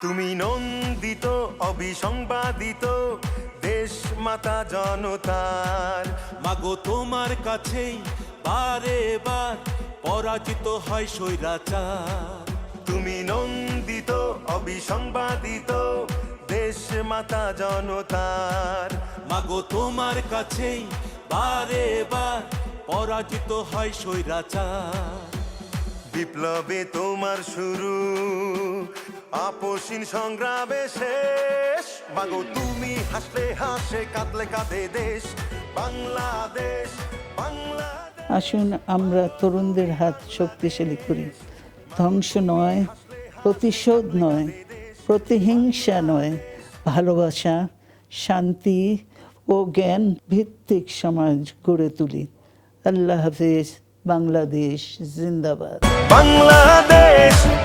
তুমি নন্দিত অবিসংবাদিত দেশ মাতা জনতার। মাগো তোমার কাছেই বারে বার পরাজিত হয় স্বৈরাচার। তুমি নন্দিত অবিসংবাদিত দেশ মাতা জনতার। মাগো তোমার কাছেই বারে বার পরাজিত হয় স্বৈরাচার। বিপ্লবে তোমার শুরু। আপসীন সংগ্রামে শেষ। মাগো তুমি হাসলে হাসে কাঁদলে কাঁদে দেশ। বাংলাদেশ বাংলাদেশ। আসুন আমরা তরুণদের হাত শক্তিশালী করি। ধ্বংস নয় প্রতিশোধ নয় প্রতিহিংসা নয় ভালোবাসা শান্তি ও জ্ঞান ভিত্তিক সমাজ গড়ে তুলি। আল্লাহ হাফেজ বাংলাদেশ জিন্দাবাদ। বাংলাদেশ বাংলাদেশ